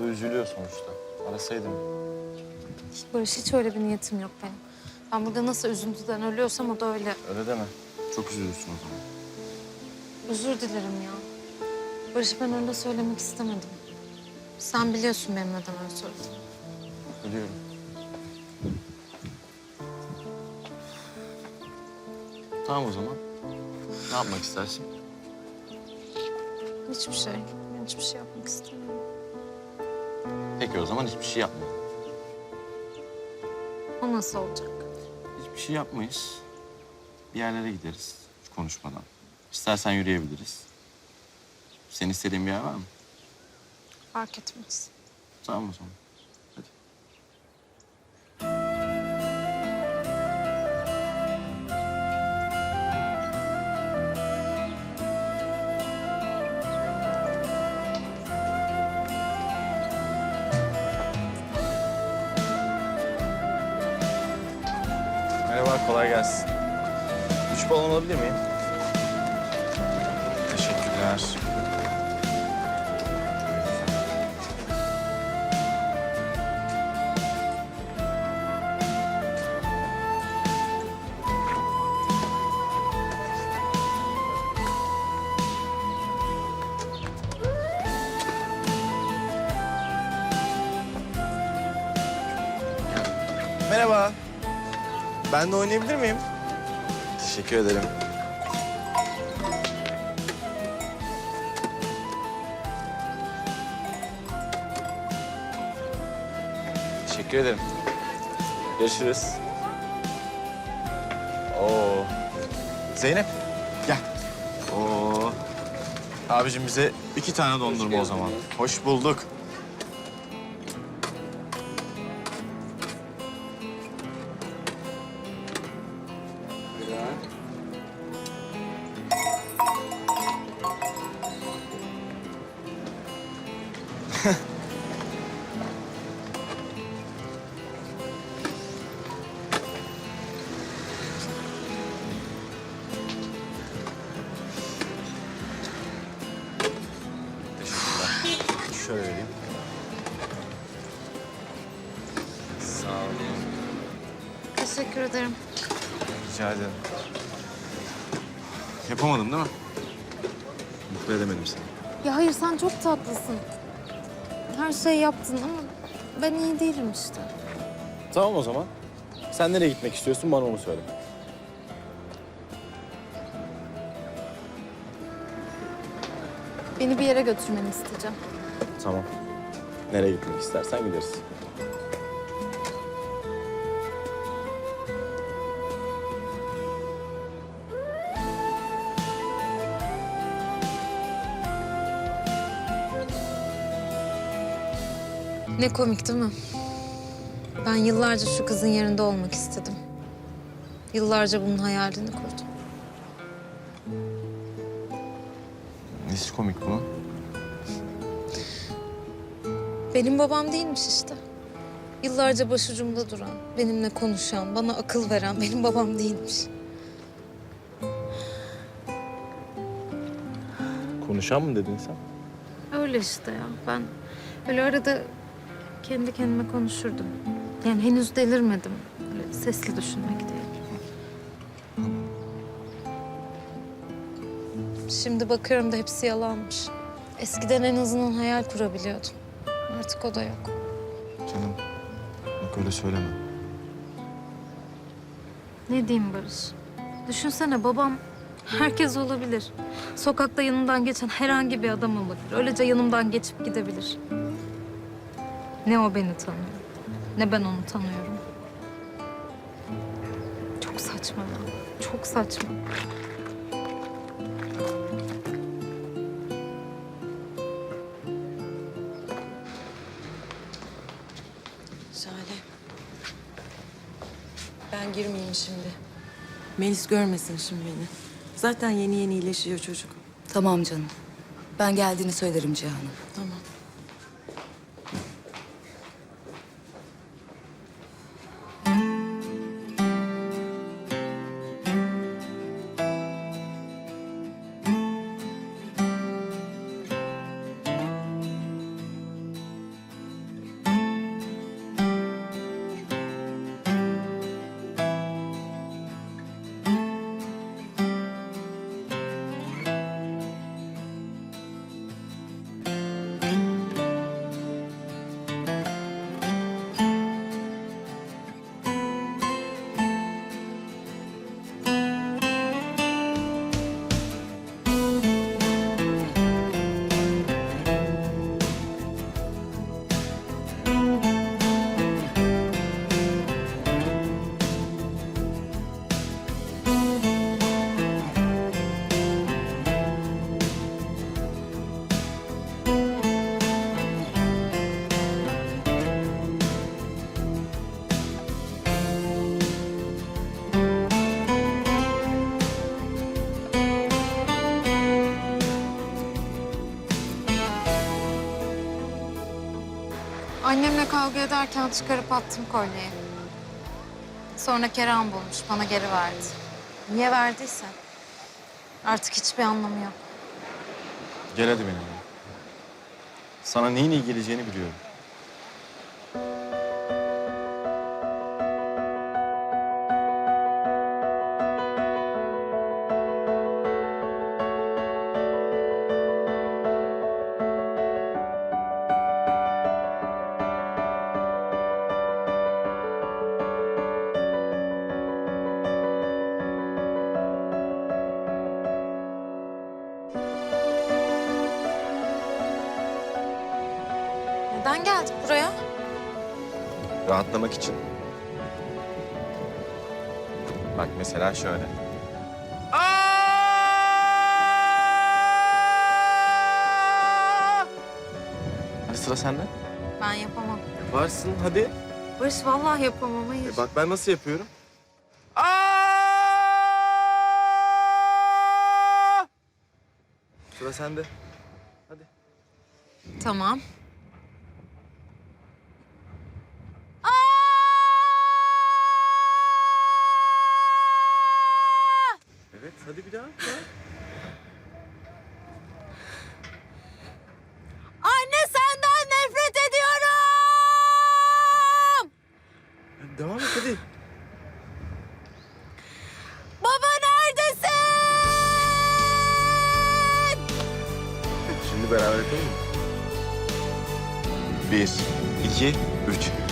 Da üzülüyor sonuçta. Arasaydım. Barış hiç öyle bir niyetim yok benim. Ben burada nasıl üzüntüden ölüyorsam o da öyle. Öyle deme. Çok üzülürsün o zaman. Özür dilerim ya. Barış ben öyle söylemek istemedim. Sen biliyorsun benim neden öyle söyledim. Biliyorum. Tamam o zaman. Ne yapmak istersin? Hiçbir şey. Ben hiçbir şey yapmak istemiyorum. Peki o zaman hiçbir şey yapma. O nasıl olacak? Hiçbir şey yapmayız. Bir yerlere gideriz hiç konuşmadan. İstersen yürüyebiliriz. Senin istediğin bir yer var mı? Fark etmez. Tamam o zaman. Kolay gelsin. Üç balon alabilir miyim? Teşekkürler. Merhaba. Ben de oynayabilir miyim? Teşekkür ederim. Teşekkür ederim. Görüşürüz. Oo. Zeynep, gel. Oo. Abicim bize iki tane dondurma o zaman. Hoş bulduk. Teşekkür ederim. Rica ederim. Yapamadım değil mi? Mutlu edemedim seni. Ya hayır sen çok tatlısın. Her şeyi yaptın ama ben iyi değilim işte. Tamam o zaman. Sen nereye gitmek istiyorsun bana onu söyle. Beni bir yere götürmeni isteyeceğim. Tamam. Nereye gitmek istersen gideriz. Ne komik değil mi? Ben yıllarca şu kızın yerinde olmak istedim. Yıllarca bunun hayalini kurdum. Nesi komik bunun? Benim babam değilmiş işte. Yıllarca başucumda duran, benimle konuşan, bana akıl veren benim babam değilmiş. Konuşan mı dedin sen? Öyle işte ya. Ben öyle arada kendi kendime konuşurdum. Yani henüz delirmedim. Öyle sesli düşünmek diye. Şimdi bakıyorum da hepsi yalanmış. Eskiden en azından hayal kurabiliyordum. Artık o da yok. Canım bak öyle söyleme. Ne diyeyim Barış? Düşünsene babam herkes olabilir. Sokakta yanımdan geçen herhangi bir adam olabilir. Öylece yanımdan geçip gidebilir. Ne o beni tanıyor, ne ben onu tanıyorum. Çok saçma ya, çok saçma. Şale. Ben girmeyeyim şimdi. Melis görmesin şimdi beni. Zaten yeni yeni iyileşiyor çocuk. Tamam canım. Ben geldiğini söylerim Cihan'a. Tamam. Annemle kavga ederken çıkarıp attım kolyeyi. Sonra Kerem bulmuş, bana geri verdi. Niye verdiyse. Artık hiçbir anlamı yok. Gel hadi benimle. Sana neyin iyi geleceğini biliyorum. Neden geldik buraya? Rahatlamak için. Bak mesela şöyle. Hadi sıra sende. Ben yapamam. Yaparsın hadi. Barış vallahi yapamam, hayır. E bak ben nasıl yapıyorum. Sıra sende. Hadi. Tamam. Bir daha. Anne senden nefret ediyorum! Devam et hadi. Baba neredesin? Şimdi beraber yapalım mı? Bir, iki, üç.